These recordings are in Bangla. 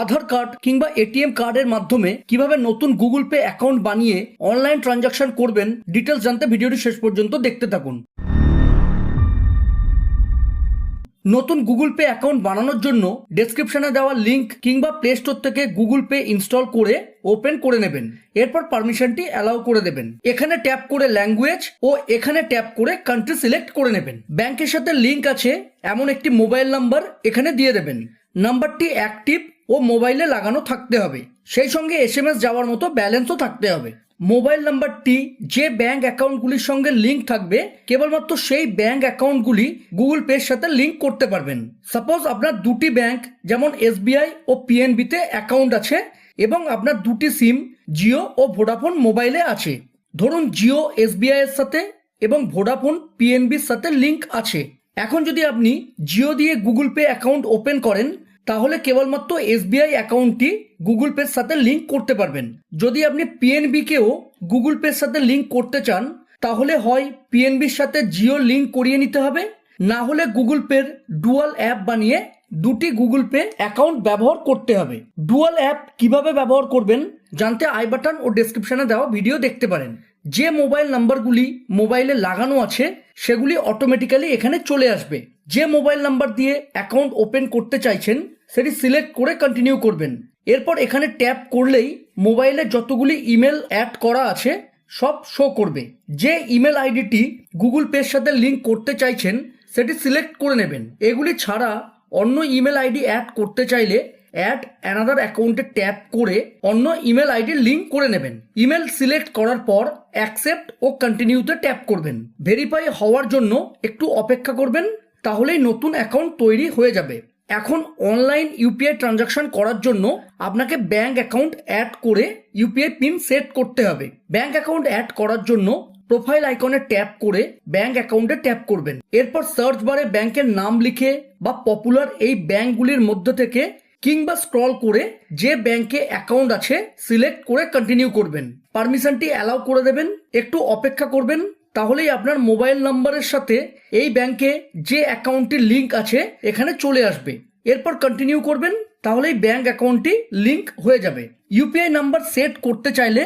আধার কার্ড কিংবা এটিএম কার্ডের মাধ্যমে কীভাবে নতুন গুগল পে অ্যাকাউন্ট বানিয়ে অনলাইন ট্রানজাকশন করবেন ডিটেলস জানতে ভিডিওটি শেষ পর্যন্ত দেখতে থাকুন। নতুন গুগল পে অ্যাকাউন্ট বানানোর জন্য ডেসক্রিপশনে দেওয়া লিংক কিংবা প্লে স্টোর থেকে গুগল পে ইনস্টল করে ওপেন করে নেবেন। এরপর পারমিশনটি অ্যালাউ করে দেবেন। এখানে ট্যাপ করে ল্যাঙ্গুয়েজ ও এখানে ট্যাপ করে কান্ট্রি সিলেক্ট করে নেবেন। ব্যাংকের সাথে লিংক আছে, এমন একটি মোবাইল নাম্বার এখানে দিয়ে দেবেন। নাম্বারটি অ্যাক্টিভ ও মোবাইলে লাগানো থাকতে হবে। সেই সঙ্গে এস এম এস যাওয়ার মতো ব্যালেন্সও থাকতে হবে। মোবাইল নাম্বারটি যে ব্যাংক অ্যাকাউন্টগুলির সঙ্গে লিঙ্ক থাকবে, কেবলমাত্র সেই ব্যাংক অ্যাকাউন্টগুলি গুগল পের সাথে লিঙ্ক করতে পারবেন। সাপোজ আপনার দুটি ব্যাংক, যেমন এসবিআই ও পিএনবিতে অ্যাকাউন্ট আছে এবং আপনার দুটি সিম, জিও ও ভোডাফোন মোবাইলে আছে। ধরুন জিও, এসবিআই এর সাথে এবং ভোডাফোন, পিএনবির সাথে লিঙ্ক আছে। এখন যদি আপনি জিও দিয়ে গুগল পে অ্যাকাউন্ট ওপেন করেন তাহলে কেবলমাত্র এসবিআই অ্যাকাউন্টটি গুগল পের সাথে লিংক করতে পারবেন। যদি আপনি পিএনবিকেও গুগল পের সাথে লিঙ্ক করতে চান, তাহলে হয় পিএনবির সাথে জিও লিঙ্ক করিয়ে নিতে হবে। না হলে গুগল পের ডুয়াল অ্যাপ বানিয়ে দুটি গুগল পে অ্যাকাউন্ট ব্যবহার করতে হবে। ডুয়াল অ্যাপ কীভাবে ব্যবহার করবেন জানতে আই বাটন ও ডেসক্রিপশনে দেওয়া ভিডিও দেখতে পারেন। যে মোবাইল নাম্বারগুলি মোবাইলে লাগানো আছে, সেগুলি অটোমেটিক্যালি এখানে চলে আসবে। যে মোবাইল নাম্বার দিয়ে অ্যাকাউন্ট ওপেন করতে চাইছেন সেটি সিলেক্ট করে কন্টিনিউ করবেন। এরপর এখানে ট্যাপ করলেই মোবাইলে যতগুলি ইমেল অ্যাড করা আছে, সব শো করবে। যে ইমেল আইডিটি গুগল পের সাথে লিংক করতে চাইছেন, সেটি সিলেক্ট করে নেবেন। এগুলি ছাড়া অন্য ইমেল আইডি অ্যাড করতে চাইলে অ্যাড অ্যানাদার অ্যাকাউন্টে ট্যাপ করে অন্য ইমেল আইডি লিঙ্ক করে নেবেন। ইমেল সিলেক্ট করার পর অ্যাকসেপ্ট ও কন্টিনিউতে ট্যাপ করবেন। ভেরিফাই হওয়ার জন্য একটু অপেক্ষা করবেন, তাহলেই নতুন অ্যাকাউন্ট তৈরি হয়ে যাবে। এখন অনলাইন ইউপিআই ট্রানজাকশন করার জন্য আপনাকে ব্যাংক অ্যাকাউন্ট অ্যাড করে ইউপিআই পিন সেট করতে হবে। ব্যাংক অ্যাকাউন্ট অ্যাড করার জন্য প্রোফাইল আইকনে ট্যাপ করে ব্যাংক অ্যাকাউন্টে ট্যাপ করবেন। এরপর সার্চ বারে ব্যাংকের নাম লিখে বা পপুলার এই ব্যাংকগুলির মধ্যে থেকে কিংবা স্ক্রল করে যে ব্যাংকে অ্যাকাউন্ট আছে সিলেক্ট করে কন্টিনিউ করবেন। পারমিশনটি অ্যালাউ করে দেবেন, একটু অপেক্ষা করবেন, তাহলেই আপনার মোবাইল নাম্বারের সাথে এই ব্যাংকে যে অ্যাকাউন্টটির লিংক আছে এখানে চলে আসবে। এরপর কন্টিনিউ করবেন, তাহলেই ব্যাংক অ্যাকাউন্টটি লিংক হয়ে যাবে। ইউপিআই নাম্বার সেট করতে চাইলে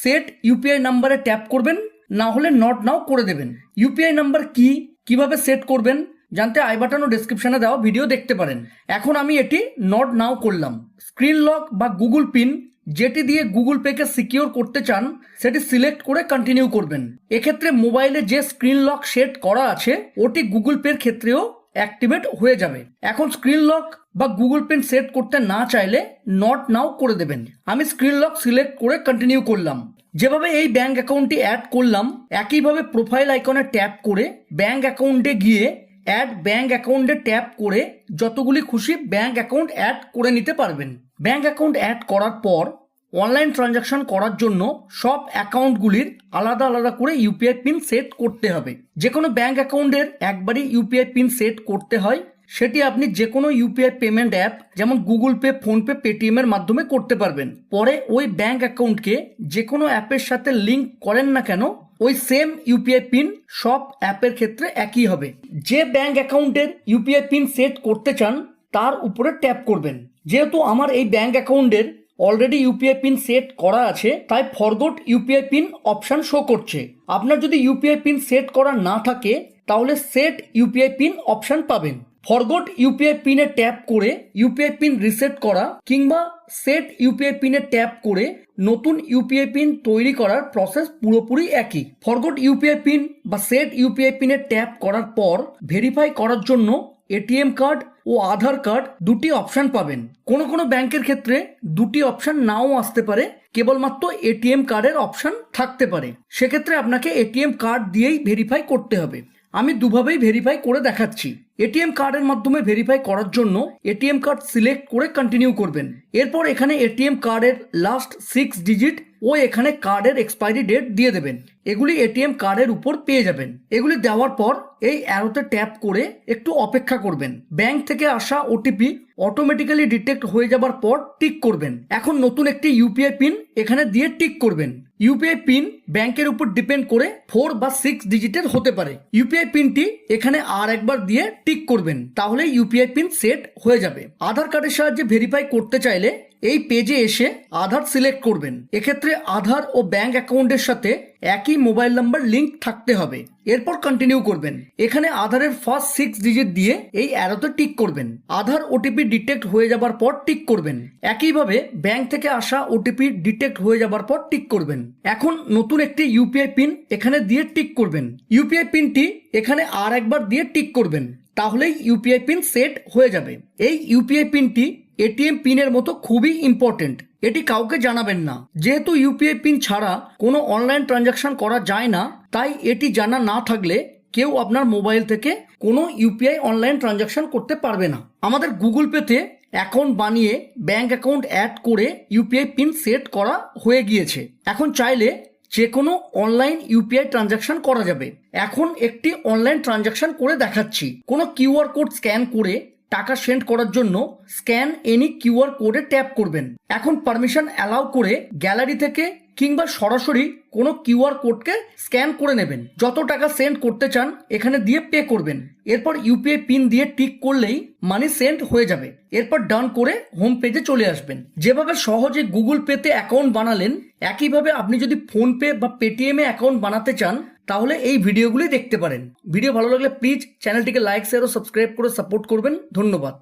সেট ইউপিআই নাম্বারে ট্যাপ করবেন, না হলে নট নাও করে দেবেন। ইউপিআই নাম্বার কি, কীভাবে সেট করবেন, জানতে আই বাটন ও ডেসক্রিপশনে দেওয়া ভিডিও দেখতে পারেন। এখন আমি এটি নট নাও করলাম। স্ক্রিন লক বা গুগল পিন যেটি দিয়ে গুগল পেকে সিকিউর করতে চান, সেটি সিলেক্ট করে কন্টিনিউ করবেন। এক্ষেত্রে মোবাইলে যে স্ক্রিন লক সেট করা আছে, ওটি গুগল পের ক্ষেত্রেও অ্যাক্টিভেট হয়ে যাবে। এখন স্ক্রিন লক বা গুগল পেন সেট করতে না চাইলে নট নাও করে দেবেন। আমি স্ক্রিন লক সিলেক্ট করে কন্টিনিউ করলাম। যেভাবে এই ব্যাংক অ্যাকাউন্টটি অ্যাড করলাম, একইভাবে প্রোফাইল আইকনে ট্যাপ করে ব্যাংক অ্যাকাউন্টে গিয়ে অ্যাড ব্যাংক অ্যাকাউন্টে ট্যাপ করে যতগুলি খুশি ব্যাংক অ্যাকাউন্ট অ্যাড করে নিতে পারবেন। ব্যাংক অ্যাকাউন্ট অ্যাড করার পর অনলাইন ট্রানজাকশন করার জন্য সব অ্যাকাউন্টগুলির আলাদা আলাদা করে ইউপিআই পিন সেট করতে হবে। যে কোনো ব্যাংক অ্যাকাউন্টের একবারই ইউপিআই পিন সেট করতে হয়। সেটি আপনি যে কোনো ইউপিআই পেমেন্ট অ্যাপ যেমন গুগল পে ফোনপে পেটিএম এর মাধ্যমে করতে পারবেন। পরে ওই ব্যাঙ্ক অ্যাকাউন্টকে যে কোনো অ্যাপের সাথে লিংক করেন না কেন, ওই সেম ইউপিআই পিন সব অ্যাপের ক্ষেত্রে একই হবে। যে ব্যাঙ্ক অ্যাকাউন্টের ইউপিআই পিন সেট করতে চান, তার উপরে ট্যাপ করবেন। যেহেতু আমার এই ব্যাঙ্ক অ্যাকাউন্টের অলরেডি ইউপিআই পিন সেট করা আছে তাই forgot UPI PIN option show করছে আপনার যদি ইউপিআই পিন সেট করা না থাকে তাহলে সেট ইউপিআই পিন অপশান পাবেন ফরগোট ইউপিআই পিনে ট্যাপ করে ইউপিআই পিন রিসেট করা কিংবা সেট ইউপিআই পিনে ট্যাপ করে নতুন ইউপিআই পিন তৈরি করার প্রসেস পুরোপুরি একই ফরগোট ইউপিআই পিন বা সেট ইউপিআই পিনে ট্যাপ করার পর ভেরিফাই করার জন্য এটিএম কার্ড ও আধার কার্ড দুটি অপশান পাবেন। কোনো কোনো ব্যাংকের ক্ষেত্রে দুটি অপশান নাও আসতে পারে, কেবলমাত্র এটিএম কার্ডের অপশান থাকতে পারে। সেক্ষেত্রে আপনাকে এটিএম কার্ড দিয়েই ভেরিফাই করতে হবে। আমি দুভাবেই ভেরিফাই করে দেখাচ্ছি। এটিএম কার্ডের মাধ্যমে ভেরিফাই করার জন্য এটিএম কার্ড সিলেক্ট করে কন্টিনিউ করবেন। এরপর এখানে এটিএম কার্ডের লাস্ট সিক্স ডিজিট ও এখানে কার্ডের এক্সপায়ারি ডেট দিয়ে দেবেন। এগুলি এটিএম কার্ডের উপর পেয়ে যাবেন। এগুলি দেওয়ার পর এই অ্যারোতে ট্যাপ করে একটু অপেক্ষা করবেন। ব্যাংক থেকে আসা ওটিপি অটোমেটিক্যালি ডিটেক্ট হয়ে যাবার পর টিক করবেন। এখন নতুন একটি ইউপিআই পিন এখানে দিয়ে টিক করবেন। ইউপিআই পিন ব্যাংকের উপর ডিপেন্ড করে ফোর বা সিক্স ডিজিটের হতে পারে। ইউপিআই পিনটি এখানে আর একবার দিয়ে টিক টিক করবেন তাহলে ইউপিআই পিন সেট হয়ে যাবে। আধার কার্ডের সাহায্যে ভেরিফাই করতে চাইলে এই পেজে এসে আধার সিলেক্ট করবেন। এক্ষেত্রে আধার ও ব্যাংক অ্যাকাউন্টের সাথে একই মোবাইল নাম্বার লিংক থাকতে হবে। এরপর কন্টিনিউ করবেন। এখানে আধারের ফার্স্ট সিক্স ডিজিট দিয়ে এই অ্যারোতে টিক করবেন। আধার ওটিপি ডিটেক্ট হয়ে যাবার পর টিক করবেন। একইভাবে ব্যাংক থেকে আসা ওটিপি ডিটেক্ট হয়ে যাবার পর টিক করবেন। এখন নতুন একটি ইউপিআই পিন এখানে দিয়ে টিক করবেন। ইউপিআই পিনটি এখানে আর একবার দিয়ে টিক করবেন। তাহলেই ইউপিআই পিন সেট হয়ে যাবে। এই ইউপিআই পিনটি এটিএম পিনের মতো খুবই ইম্পর্টেন্ট এটি কাউকে জানাবেন না। যেহেতু ইউপিআই পিন ছাড়া কোনো অনলাইন ট্রানজাকশন করা যায় না, তাই এটি জানা না থাকলে কেউ আপনার মোবাইল থেকে কোনো ইউপিআই অনলাইন ট্রানজাকশন করতে পারবে না। আমাদের গুগল পেতে অ্যাকাউন্ট বানিয়ে ব্যাংক অ্যাকাউন্ট অ্যাড করে ইউপিআই পিন সেট করা হয়ে গিয়েছে। এখন চাইলে যে কোনো অনলাইন ইউপিআই ট্রানজাকশন করা যাবে। এখন একটি অনলাইন ট্রানজাকশন করে দেখাচ্ছি। কোনো কিউআর কোড স্ক্যান করে টাকা সেন্ড করার জন্য স্ক্যান এনি কিউআর কোডে ট্যাপ করবেন। এখন পারমিশন অ্যালাউ করে গ্যালারি থেকে কিংবা সরাসরি কোনো কিউআর কোডকে স্ক্যান করে নেবেন। যত টাকা সেন্ড করতে চান, এখানে দিয়ে পে করবেন। এরপর ইউপিআই পিন দিয়ে টিক করলেই মানি সেন্ড হয়ে যাবে। এরপর ডান করে হোম পেজে চলে আসবেন। যেভাবে সহজে গুগল পেতে অ্যাকাউন্ট বানালেন, একইভাবে আপনি যদি ফোনপে বা পেটিএমে অ্যাকাউন্ট বানাতে চান, তাহলে এই ভিডিওগুলি দেখতে পারেন। ভিডিও ভালো লাগলে প্লিজ চ্যানেলটিকে লাইক, শেয়ার ও সাবস্ক্রাইব করে সাপোর্ট করবেন। ধন্যবাদ।